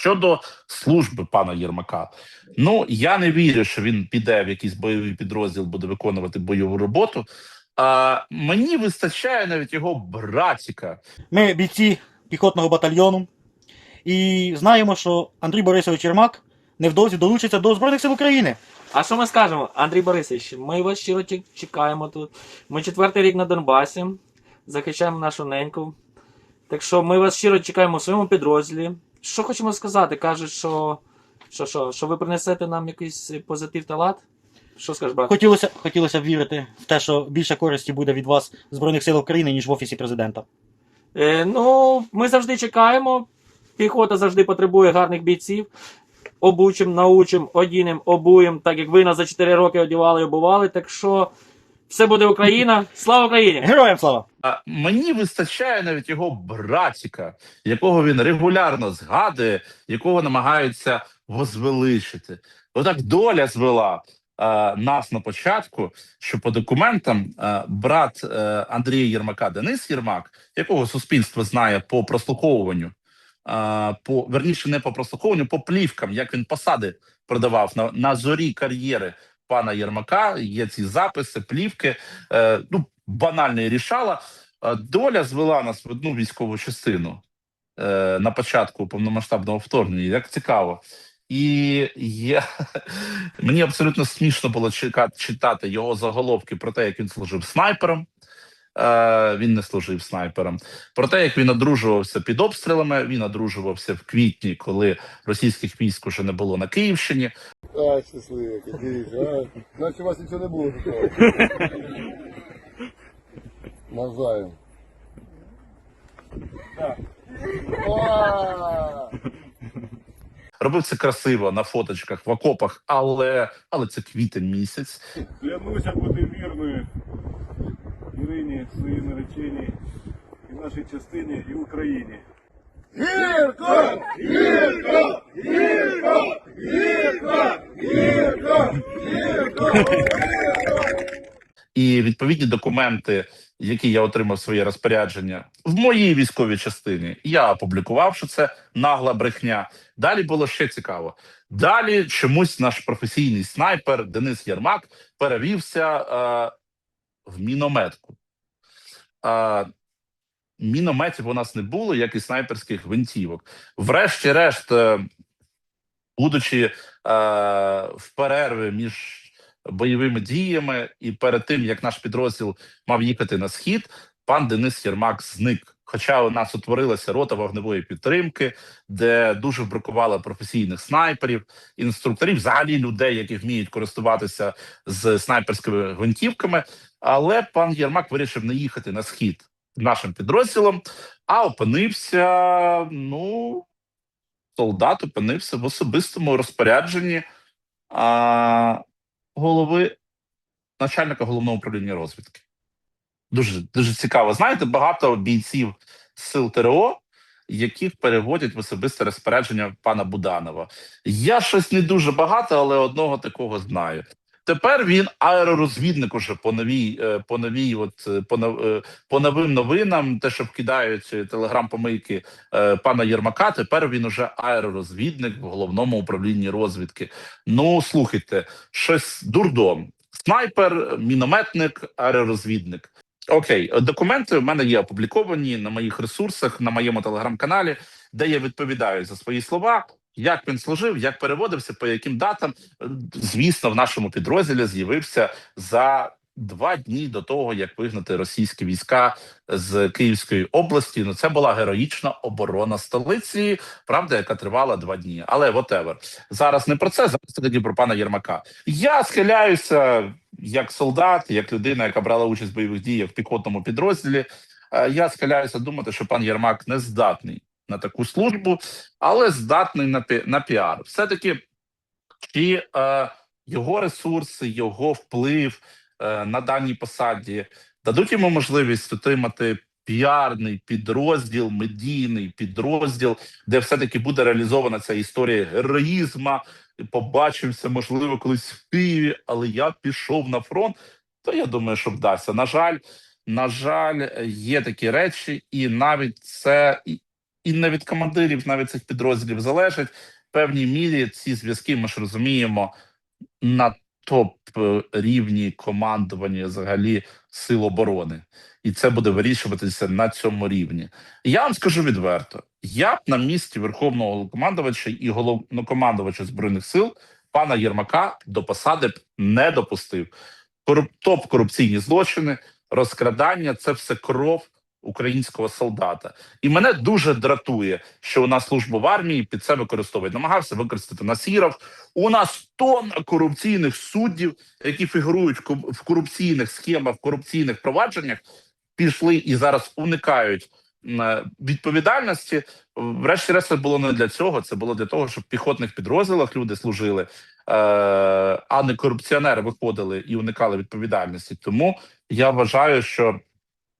Щодо служби пана Єрмака, ну я не вірю, що він піде в якийсь бойовий підрозділ, буде виконувати бойову роботу. А мені вистачає навіть його братіка. Ми бійці піхотного батальйону і знаємо, що Андрій Борисович Єрмак невдовзі долучиться до Збройних сил України. А що ми скажемо, Андрій Борисович? Ми вас щиро чекаємо тут. Ми четвертий рік на Донбасі, захищаємо нашу неньку. Так що ми вас щиро чекаємо у своєму підрозділі. Що хочемо сказати? Кажуть, що, що, що, що ви принесете нам якийсь позитив та лад? Що скажеш, брат? Хотілося, хотілося б вірити в те, що більше користі буде від вас Збройних сил України, ніж в Офісі президента. Е, ну, ми завжди чекаємо. Піхота завжди потребує гарних бійців. Обучим, научим, одінем, обуєм, так як ви нас за 4 роки одівали і обували. Так що все буде Україна. Слава Україні! Героям слава! А мені вистачає навіть його братіка, якого він регулярно згадує, якого намагаються возвеличити. Отак доля звела е, нас на початку, що по документам е, брат е, Андрія Єрмака Денис Єрмак, якого суспільство знає по прослуховуванню, е, по верніше, не по прослуховуванню, по плівкам, як він посади продавав на, на зорі кар'єри пана Єрмака. Є ці записи, плівки. Е, ну, банально рішала. Е, Доля звела нас в одну військову частину е, на початку повномасштабного вторгнення. Як цікаво. І я, мені абсолютно смішно було читати його заголовки про те, як він служив снайпером. Е, він не служив снайпером. Про те, як він одружувався під обстрілами. Він одружувався в квітні, коли російських військ уже не було на Київщині. А, щасливі, дивіться, а. Значить у вас нічого не було такого. Навзаєм. Робив це красиво на фоточках в окопах, але, але це квітень місяць. Клянуся вірною Ірині, своїй нареченій, і нашій частині, і Україні. Гірко! Гірко! Гірко! Гірко! Гірко! Гірко! І відповідні документи, які я отримав своє розпорядження в моїй військовій частині, я опублікував, що це нагла брехня. Далі було ще цікаво. Далі чомусь наш професійний снайпер Денис Єрмак перевівся е, в мінометку. Е, мінометів у нас не було, як і снайперських гвинтівок. Врешті-решт, е, будучи е, в перерві між бойовими діями, і перед тим як наш підрозділ мав їхати на схід, пан Денис Єрмак зник. Хоча у нас утворилася рота вогневої підтримки, де дуже бракувало професійних снайперів, інструкторів, взагалі людей, які вміють користуватися з снайперськими гвинтівками. Але пан Єрмак вирішив не їхати на схід нашим підрозділом, а опинився. Ну, солдат опинився в особистому розпорядженні а, голови начальника головного управління розвідки. Дуже дуже цікаво. Знаєте, багато бійців сил ТРО, яких переводять в особисте розпорядження пана Буданова. Я щось не дуже багато, але одного такого знаю. Тепер він аеророзвідник уже по новій, е, по новій, от е, по, е, по новим новинам, те, що вкидають телеграм-помийки пана Єрмака. Тепер він уже аеророзвідник в головному управлінні розвідки. Ну слухайте, щось дурдом. Снайпер, мінометник, аеророзвідник. Окей, документи в мене є опубліковані на моїх ресурсах, на моєму телеграм-каналі, де я відповідаю за свої слова, як він служив, як переводився, по яким датам. Звісно, в нашому підрозділі з'явився за два дні до того, як вигнати російські війська з Київської області. Ну це була героїчна оборона столиці, правда, яка тривала два дні. Але whatever. зараз не про це. Зараз тоді про пана Єрмака. Я схиляюся як солдат, як людина, яка брала участь в бойових діях в піхотному підрозділі. е, Я схиляюся думати, що пан Єрмак не здатний на таку службу, але здатний на пі- на піар. Все таки чи е, його ресурси, його вплив е, на даній посаді дадуть йому можливість отримати піарний підрозділ, медійний підрозділ, де все-таки буде реалізована ця історія героїзма. Побачився, можливо, колись в Києві, але я пішов на фронт. То я думаю, що вдасться. На жаль, на жаль, є такі речі, і навіть це і, не від командирів, навіть цих підрозділів залежить. В певній мірі ці зв'язки ми ж розуміємо на топ рівні командування взагалі сил оборони, і це буде вирішуватися на цьому рівні. Я вам скажу відверто: я б на місці верховного головнокомандувача і головнокомандувача збройних сил пана Єрмака до посади б не допустив. Топ корупційні злочини, розкрадання це все кров українського солдата. І мене дуже дратує, що у нас служба в армії під це використовують. Намагався використати Насіров. У нас тонна корупційних суддів, які фігурують в корупційних схемах, в корупційних провадженнях, пішли і зараз уникають е, відповідальності. Врешті-решт, це було не для цього. Це було для того, щоб в піхотних підрозділах люди служили, е, а не корупціонери виходили і уникали відповідальності. Тому я вважаю, що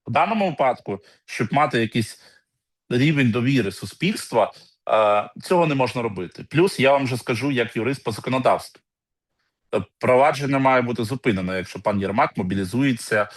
в даному випадку, щоб мати якийсь рівень довіри суспільства, е, цього не можна робити. Плюс я вам вже скажу, як юрист по законодавству. Провадження має бути зупинено, якщо пан Єрмак мобілізується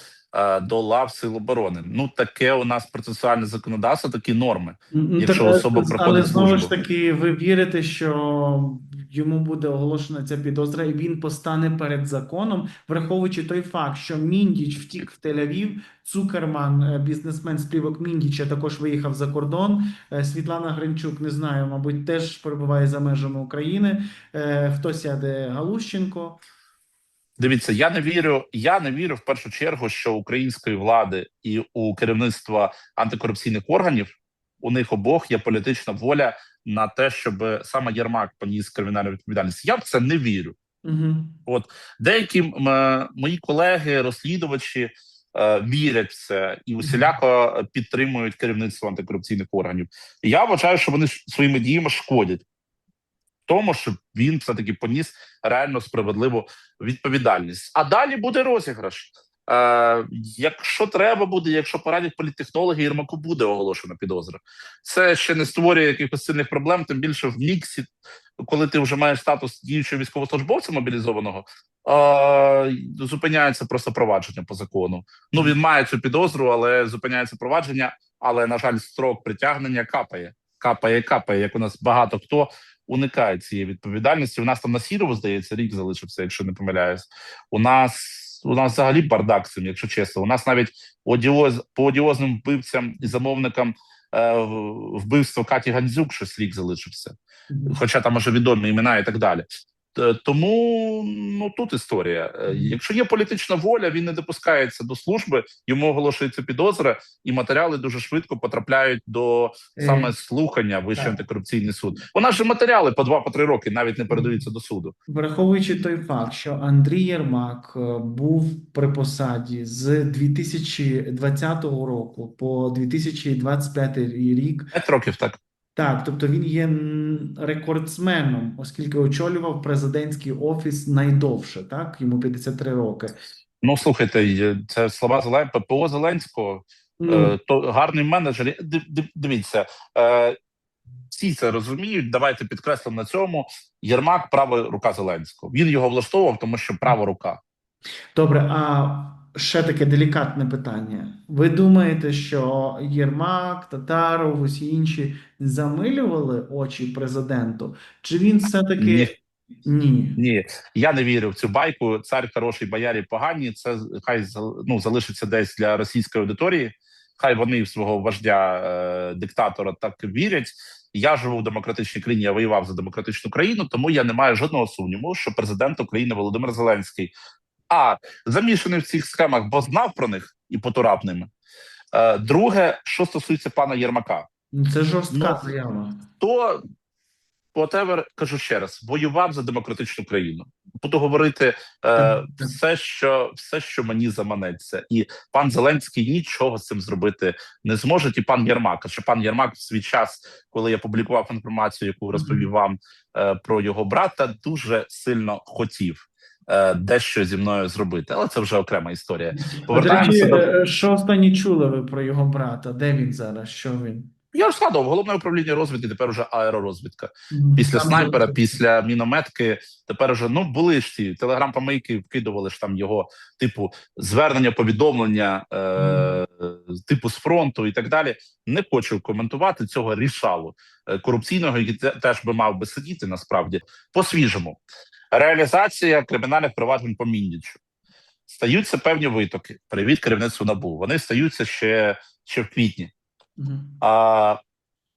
до лав сил оборони. Ну таке у нас процесуальне законодавство, такі норми. Ну, Якщо так, особа але проходить знову ж таки, ви вірите, що йому буде оголошена ця підозра, і він постане перед законом, враховуючи той факт, що Міндіч втік в Тель-Авів, Цукерман, е, бізнесмен співок Міндіча, також виїхав за кордон. Е, Світлана Гринчук, не знаю, мабуть, теж перебуває за межами України. Е, Хтось сяде Галущенко. Дивіться, я не вірю. Я не вірю в першу чергу, що української влади і у керівництва антикорупційних органів у них обох є політична воля на те, щоб саме Єрмак поніс кримінальну відповідальність. Я в це не вірю. Угу. Деякі е, мої колеги, розслідувачі е, вірять в це і усіляко підтримують керівництво антикорупційних органів. Я вважаю, що вони своїми діями шкодять тому, щоб він все таки поніс реально справедливу відповідальність. А далі буде розіграш. Е, якщо треба буде, якщо порадять політтехнологи, Єрмаку буде оголошена підозра. Це ще не створює якихось сильних проблем, тим більше в міксі, коли ти вже маєш статус діючого військовослужбовця мобілізованого, е, зупиняється просто провадження по закону. Ну він має цю підозру, але зупиняється провадження. Але на жаль, строк притягнення капає, капає, капає. Як у нас багато хто уникає цієї відповідальності. У нас там на Сірову, здається, рік залишився, якщо не помиляюсь. У нас у нас взагалі бардак цим, якщо чесно. У нас навіть одіоз по одіозним вбивцям і замовникам е, вбивства Каті Гандзюк щось рік залишився хоча там уже відомі імена і так далі. Т- Тому ну тут історія. Е, Якщо є політична воля, він не допускається до служби, йому оголошується підозра, і матеріали дуже швидко потрапляють до саме Е, слухання Вищий антикорупційний суд. У нас же матеріали по два по три роки навіть не передаються до суду. Враховуючи той факт, що Андрій Єрмак е, був при посаді з 2020 року по 2025 рік, П'ять років так. Так, тобто він є рекордсменом, оскільки очолював президентський офіс найдовше, так, йому 53 роки. Ну слухайте, це слова Зелен... ППО Зеленського. Е, то гарний менеджер. Ди- ди- Дивіться, е, всі це розуміють. Давайте підкреслимо на цьому. Єрмак права рука Зеленського. Він його влаштовував, тому що права рука. Добре, а ще таке делікатне питання. Ви думаєте, що Єрмак, Татаров, усі інші замилювали очі президенту? Чи він все-таки Ні. ні? Ні, я не вірю в цю байку. Цар хороший, боярі погані. Це хай ну, залишиться десь для російської аудиторії. Хай вони в свого вождя е, диктатора так вірять. Я живу в демократичній країні, я воював за демократичну країну, тому я не маю жодного сумніву, що президент України Володимир Зеленський а замішаний в цих схемах, бо знав про них і потурав ними. Е, друге, що стосується пана Єрмака, Ну, Це жорстка Ну, заява. то whatever, кажу ще раз, воював за демократичну країну. Буду говорити е, все, що все, що мені заманеться, і пан Зеленський нічого з цим зробити не зможе. І пан Єрмак. Що пан Єрмак в свій час, коли я публікував інформацію, яку розповів вам е, про його брата, дуже сильно хотів дещо зі мною зробити, але це вже окрема історія. А, до Повертаємося до е, що останні чули ви про його брата? Де він зараз? Що він? Я ж згадував, головне управління розвідки, тепер уже аеророзвідка. Після снайпера, після мінометки, тепер вже ну були ж ці телеграм-помийки, вкидували ж там його типу звернення, повідомлення, е, типу з фронту і так далі. Не хочу коментувати цього рішалу е, корупційного, який теж би мав би сидіти насправді по свіжому. Реалізація кримінальних проваджень по Міндічу. Стаються певні витоки. Привіт керівництву набу. Вони стаються ще, ще в квітні. А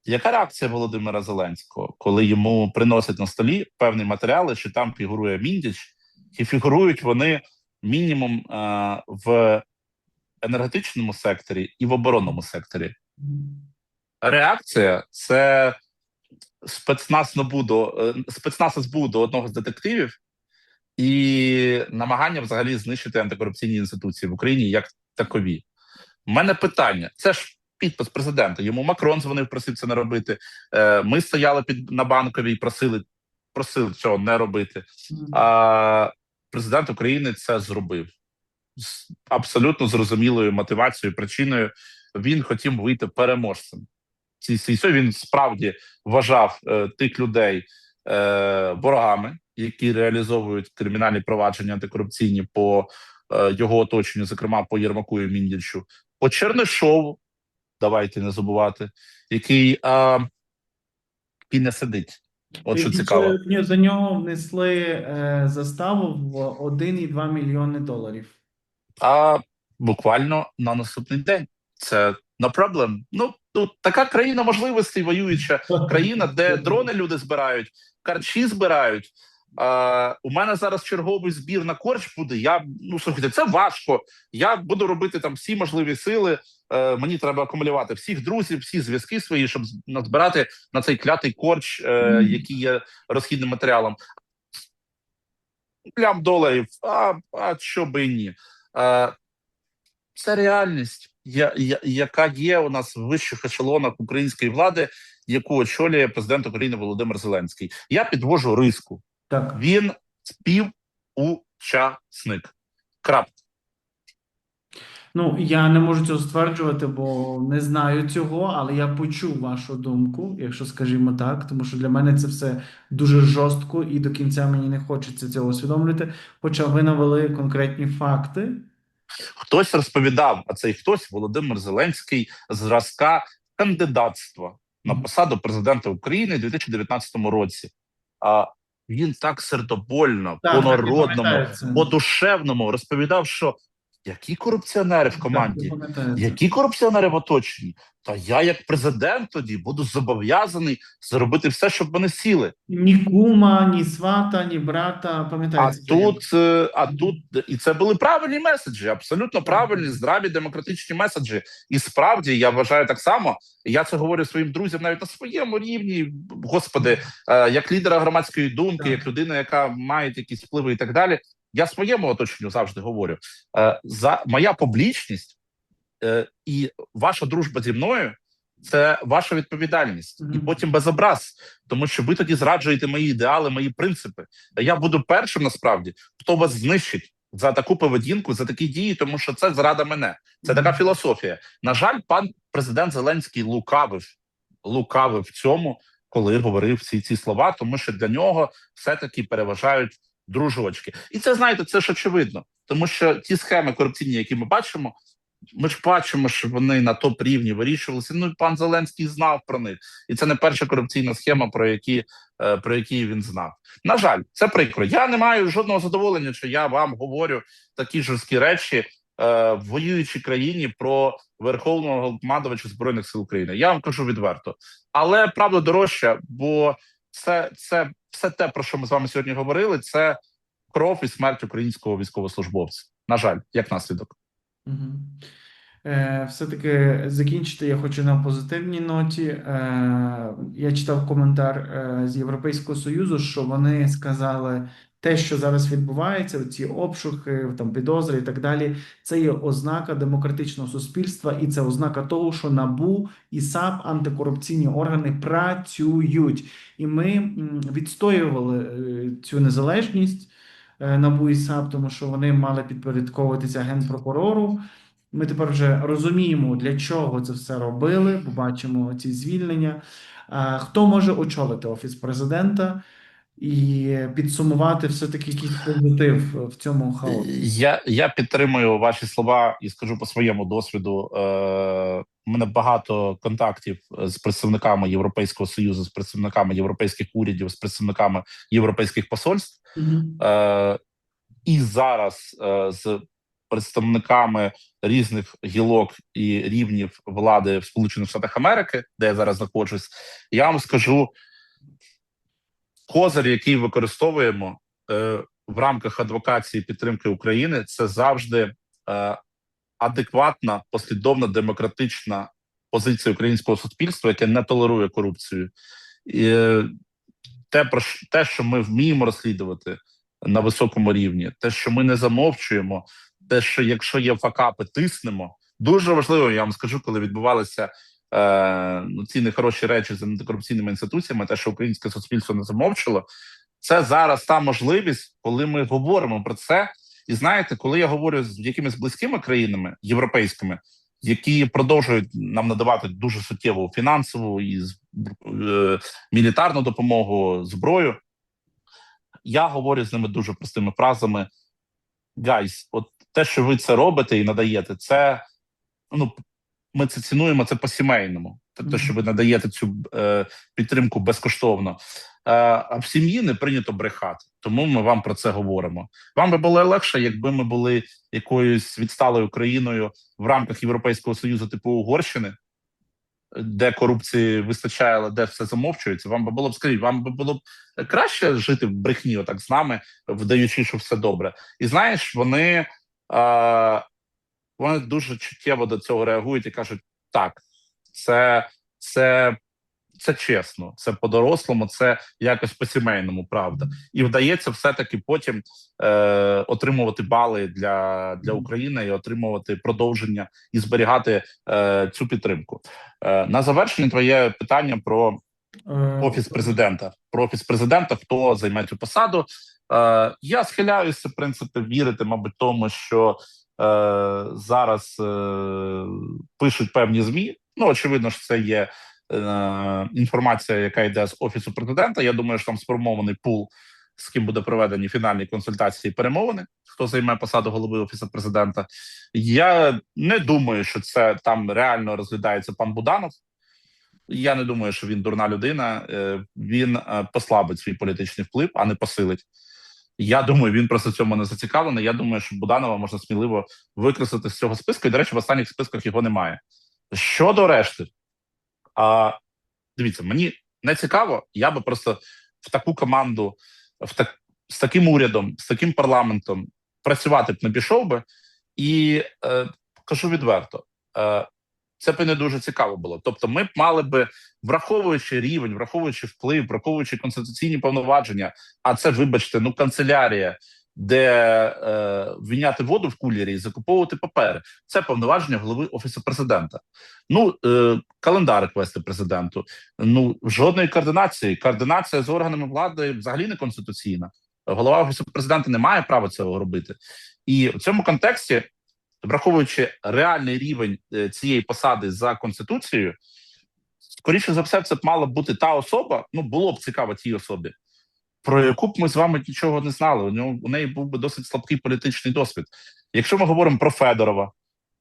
яка реакція Володимира Зеленського, коли йому приносять на столі певні матеріали, що там фігурує Міндіч, і фігурують вони мінімум е, в енергетичному секторі і в оборонному секторі? Реакція це спецназ НАБУ до е, спецназ СБУ до одного з детективів і намагання взагалі знищити антикорупційні інституції в Україні як такові. У мене питання: це ж підпис президента. Йому Макрон дзвонив, просив це не робити. Е, Ми стояли під на банковій, просили, просили цього не робити. А президент України це зробив з абсолютно зрозумілою мотивацією, причиною. Він хотів вийти переможцем. Ці ці- він справді вважав е, тих людей е, ворогами, які реалізовують кримінальні провадження антикорупційні по е, його оточенню, зокрема по Єрмаку і Міндічу, по Чернишову. Давайте не забувати, який, а, який не сидить. От що цікаво. За нього внесли е, заставу в 1,2 мільйони доларів. а буквально на наступний день. Це no problem. Ну тут така країна можливостей, воююча країна, де дрони люди збирають, карчі збирають. А, у мене зараз черговий збір на корч буде. Я ну слухайте, це важко. Я буду робити там всі можливі сили. Е, мені треба акумулювати всіх друзів, всі зв'язки свої, щоб назбирати на цей клятий корч, е, який є розхідним матеріалом. Лям доларів, а, а що би і ні. Е, це реальність, я, я, яка є у нас в вищих ешелонах української влади, яку очолює президент України Володимир Зеленський. Я підвожу риску. Так. Він співучасник. Крапка. Ну, я не можу цього стверджувати, бо не знаю цього, але я почув вашу думку, якщо скажімо так, тому що для мене це все дуже жорстко і до кінця мені не хочеться цього усвідомлювати. Хоча ви навели конкретні факти. Хтось розповідав, а цей хтось Володимир Зеленський зразка кандидатства на посаду президента України у 2019 році. А він так сердобольно, Так, так, по-народному, по-душевному розповідав, що які корупціонери в команді, які корупціонери в оточенні. Та я, як президент, тоді буду зобов'язаний зробити все, щоб вони сіли. Ні кума, ні свата, ні брата, А тут, е, а тут, і це були правильні меседжі, абсолютно правильні, здраві демократичні меседжі. І справді я вважаю так само. Я це говорю своїм друзям навіть на своєму рівні. Господи, е, як лідера громадської думки, як людина, яка має якісь впливи і так далі. Я своєму оточенню завжди говорю: е, за моя публічність е, і ваша дружба зі мною. Це ваша відповідальність, і потім без образ, тому що ви тоді зраджуєте мої ідеали, мої принципи. Я буду першим насправді, хто вас знищить за таку поведінку, за такі дії, тому що це зрада мене. Це така філософія. На жаль, пан президент Зеленський лукавив, лукавив в цьому, коли говорив ці ці слова, тому що для нього все-таки переважають дружочки. І це знаєте, це ж очевидно, тому що ті схеми корупційні, які ми бачимо. Ми ж бачимо, що вони на топ рівні вирішувалися. Ну пан Зеленський знав про них, і це не перша корупційна схема, про які е, про які він знав. На жаль, це прикро. Я не маю жодного задоволення, що я вам говорю такі жорсткі речі е, в воюючій країні про верховного командувача збройних сил України. Я вам кажу відверто, але правда дорожча, бо це, це все те, про що ми з вами сьогодні говорили. Це кров і смерть українського військовослужбовця. На жаль, як наслідок. Угу. Е, Все-таки закінчити я хочу на позитивній ноті. Е, Я читав коментар е, з Європейського Союзу, що вони сказали, те, що зараз відбувається, ці обшуки, там підозри і так далі, це є ознака демократичного суспільства, і це ознака того, що НАБУ і САП, антикорупційні органи працюють. І ми відстоювали е, цю незалежність е, НАБУ і САП, тому що вони мали підпорядковуватися генпрокурору. Ми тепер вже розуміємо, для чого це все робили, бо бачимо ці звільнення. Е, Хто може очолити офіс президента і підсумувати все-таки якийсь позитив в цьому хаосі? Я, я підтримую ваші слова і скажу по своєму досвіду. Е, у мене багато контактів з представниками Європейського союзу, з представниками європейських урядів, з представниками європейських посольств. Е, і зараз е, з представниками різних гілок і рівнів влади в Сполучених Штатах Америки, де я зараз знаходжусь, я вам скажу козир, який використовуємо е, в рамках адвокації підтримки України, це завжди е, адекватна, послідовна демократична позиція українського суспільства, яке не толерує корупцію. І, е, те, про те, що ми вміємо розслідувати на високому рівні, те, що ми не замовчуємо, те, що якщо є факапи, тиснемо. Дуже важливо, я вам скажу, коли відбувалися ну, ці нехороші речі з антикорупційними інституціями, те, що українське суспільство не замовчило, це зараз та можливість, коли ми говоримо про це. І знаєте, коли я говорю з якимись близькими країнами європейськими, які продовжують нам надавати дуже суттєву фінансову і е, мілітарну допомогу, зброю, я говорю з ними дуже простими фразами: гайс, от те, що ви це робите і надаєте, це ну ми це цінуємо це по-сімейному. Те, що ви надаєте цю е, підтримку безкоштовно. Е, а в сім'ї не прийнято брехати, тому ми вам про це говоримо. Вам би було легше, якби ми були якоюсь відсталою країною в рамках Європейського союзу, типу Угорщини, де корупції вистачає, але де все замовчується. Вам би було б скажіть, вам би було б краще жити в брехні, отак з нами, вдаючи, що все добре. І знаєш, вони, е, вони дуже чуттєво до цього реагують і кажуть: так, це, це, це чесно, це по-дорослому, це якось по-сімейному, правда. І вдається все-таки потім е, отримувати бали для, для України і отримувати продовження і зберігати е, цю підтримку. Е, на завершення твоє питання про Е, офіс президента. Про офіс президента, хто займе цю посаду. Е, я схиляюся, в принципі, вірити, мабуть, тому, що е, зараз е, пишуть певні змі. Ну, очевидно, що це є е, інформація, яка йде з офісу президента. Я думаю, що там сформований пул, з ким буде проведені фінальні консультації і перемовини. Хто займе посаду голови офісу президента? Я не думаю, що це там реально розглядається пан Буданов. Я не думаю, що він дурна людина. Е, Він е, послабить свій політичний вплив, а не посилить. Я думаю, він просто цьому не зацікавлений. Я думаю, що Буданова можна сміливо викреслити з цього списку. І, до речі, в останніх списках його немає. Щодо решти, а, дивіться, мені не цікаво. Я би просто в таку команду, в так, з таким урядом, з таким парламентом працювати б не пішов би. І е, кажу відверто, е, це б не дуже цікаво було. Тобто, ми б мали би, враховуючи рівень, враховуючи вплив, враховуючи конституційні повноваження, а це, вибачте, ну канцелярія, де е, віняти воду в кулері і закуповувати папери. Це повноваження голови офісу президента. Ну е, календарик вести президенту. Ну жодної координації. Координація з органами влади взагалі не конституційна. Голова офісу президента не має права цього робити. І в цьому контексті враховуючи реальний рівень е, цієї посади за конституцією, скоріше за все, це б мала бути та особа. Ну було б цікаво тій особі, про яку б ми з вами нічого не знали. У нього у неї був би досить слабкий політичний досвід. Якщо ми говоримо про Федорова,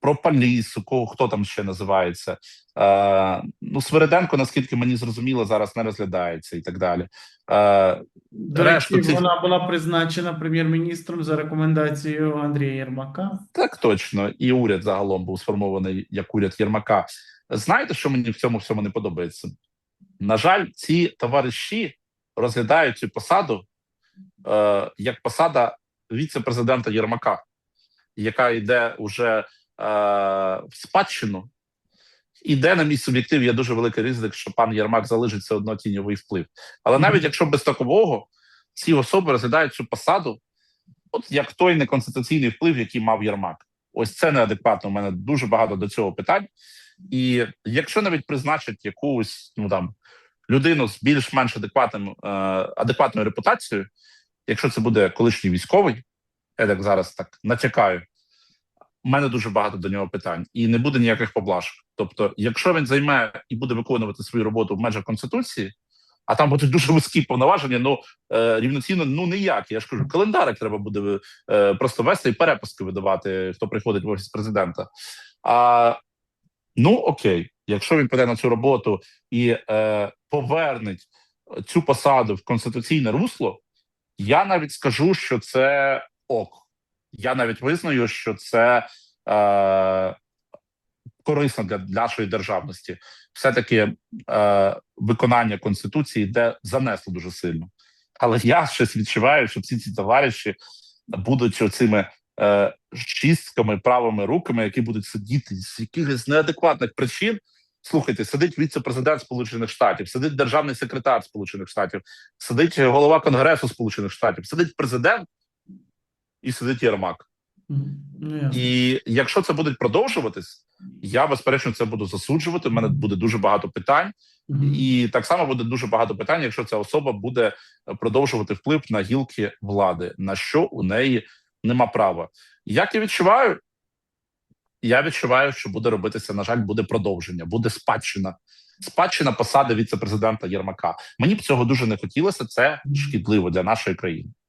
про Палісу, хто там ще називається. Е, ну, Свириденко, наскільки мені зрозуміло, зараз не розглядається і так далі. Е, До решту речі, цих- вона була призначена прем'єр-міністром за рекомендацією Андрія Єрмака. Так точно, і уряд загалом був сформований як уряд Єрмака. Знаєте, що мені в цьому всьому не подобається? На жаль, ці товариші розглядають цю посаду е, як посада віце-президента Єрмака, яка йде уже в спадщину. І де, на мій суб'єктив, є дуже великий ризик, що пан Єрмак залишить все одно тіньовий вплив. Але навіть якщо без такового, ці особи розглядають цю посаду, от як той неконституційний вплив, який мав Єрмак. Ось це неадекватно. У мене дуже багато до цього питань. І якщо навіть призначать якусь ну там людину з більш-менш адекватним е, адекватною репутацією, якщо це буде колишній військовий, я так зараз так натякаю. Мене дуже багато до нього питань, і не буде ніяких поблажок. Тобто, якщо він займе і буде виконувати свою роботу в межах конституції, а там будуть дуже вузькі повноваження, ну е, рівноцінно ну ніяк. Я ж кажу, календарик треба буде е, просто вести і перепуски видавати, хто приходить в офіс президента. А ну окей, якщо він піде на цю роботу і е, повернеть цю посаду в конституційне русло, я навіть скажу, що це ок. Я навіть визнаю, що це е, корисно для нашої державності. Все-таки е, виконання конституції йде занесло дуже сильно. Але я щось відчуваю, що всі ці товариші будуть оцими е, чистками, правими руками, які будуть сидіти з якихось неадекватних причин. Слухайте, сидить віце-президент Сполучених Штатів, сидить державний секретар Сполучених Штатів, сидить голова Конгресу Сполучених Штатів, сидить президент і сидить Єрмак. Ну. І якщо це буде продовжуватись, я безперечно це буду засуджувати. У мене буде дуже багато питань, і так само буде дуже багато питань, якщо ця особа буде продовжувати вплив на гілки влади, на що у неї нема права. Як я відчуваю, я відчуваю, що буде робитися. На жаль, буде продовження, буде спадщина. Спадщина посади віце-президента Єрмака. Мені б цього дуже не хотілося. Це шкідливо для нашої країни.